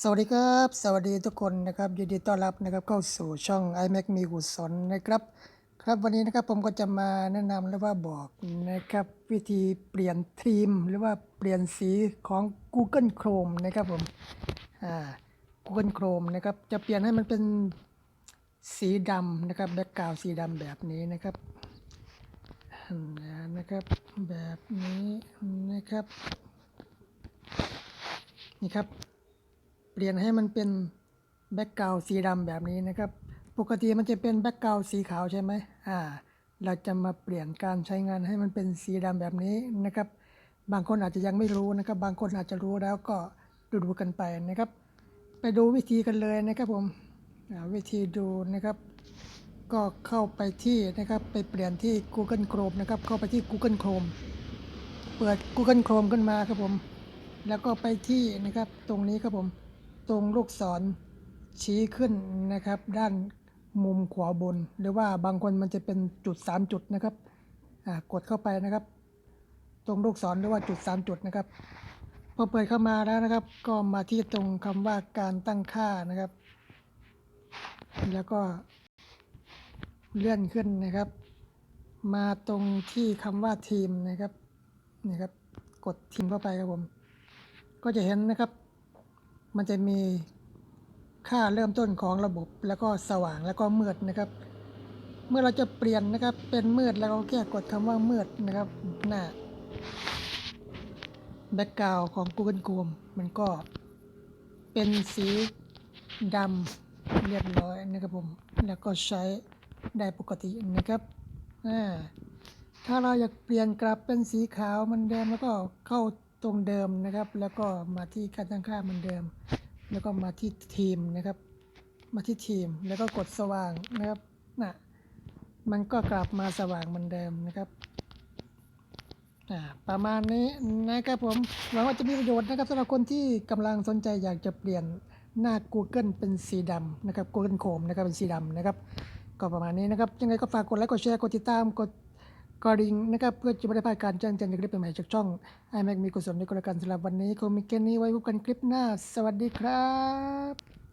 สวัสดีครับ สวัสดีทุกคนนะครับยินดีต้อนรับนะครับเข้าสู่ช่อง iMac มีกุศลนะครับ ครับวันนี้นะครับผมก็จะมาแนะนำหรือว่าบอกนะครับวิธีเปลี่ยนธีมหรือว่าเปลี่ยนสีของ Google Chrome นะครับผมอ่า Google Chrome นะครับจะเปลี่ยนให้มันเป็นสีดำนะครับแบ็กกราวสีดำแบบนี้นะครับนะครับแบบนี้นะครับนี่ครับ เปลี่ยนให้มันเป็นแบ็กกราวสีดำแบบนี้นะครับ ปกติมันจะเป็นแบ็กกราวสีขาวใช่ไหมอ่า เราจะมาเปลี่ยนการใช้งานให้มันเป็นสีดำแบบนี้นะครับ บางคนอาจจะยังไม่รู้นะครับ บางคนอาจจะรู้แล้วก็ดูดูกันไปนะครับ ไปดูวิธีกันเลยนะครับผมอ่าวิธีดูนะครับ ก็เข้าไปที่นะครับ ไปเปลี่ยนที่ Google Chrome นะครับ เข้าไปที่ Google Chrome เปิด Google Chrome ขึ้นมาครับผม แล้วก็ไปที่นะครับ ตรงนี้ครับผม ตรงลูกศรชี้ขึ้นนะครับ ด้านมุมขวาบน หรือว่าบางคนมันจะเป็นจุด 3 จุดนะครับกดเข้าไปนะครับ ตรงลูกศรหรือว่าจุด 3 จุดนะครับพอเปิดเข้ามาแล้วนะครับ ก็มาที่ตรงคำว่าการตั้งค่านะครับ แล้วก็เลื่อนขึ้นนะครับ มาตรงที่คำว่าทีมนะครับนี่ครับ กดทีมเข้าไปครับผม ก็จะเห็นนะครับ มันจะมีค่าเริ่มต้นของระบบ แล้วก็สว่างแล้วก็มืดนะครับ เมื่อเราจะเปลี่ยนนะครับเป็นมืดแล้วก็แค่กดคำว่ามืดนะครับหน้าแบ็กกราวของ Google Chrome มันก็เป็นสีดำเรียบร้อยนะครับผม แล้วก็ใช้ได้ปกตินะครับถ้าเราอยากเปลี่ยนกลับเป็นสีขาวมันเดิมแล้วก็เข้า ตรงเดิมนะครับ แล้วก็มาที่การตั้งค่าเหมือนเดิม แล้วก็มาที่ทีมนะครับ มาที่ทีมแล้วก็กดสว่างนะครับน่ะมันก็กลับมาสว่างเหมือนเดิมนะครับอ่าประมาณนี้นะครับผมหวังว่าจะมีประโยชน์นะครับสำหรับคนที่กำลังสนใจอยากจะเปลี่ยนหน้า Google เป็นสีดำนะครับ Google Chrome นะครับเป็นสีดำนะครับ ก็ประมาณนี้นะครับ ยังไงก็ฝากกดไลค์กดแชร์กดติดตามกด กริงนะครับเพื่อจะไม่ได้พลาดการแจ้งเตือนในคลิปใหม่จากช่องไอแม็กมีกุศลในกรกันสำหรับวันนี้คงมีแค่นี้ไว้พบกันคลิปหน้า สวัสดีครับ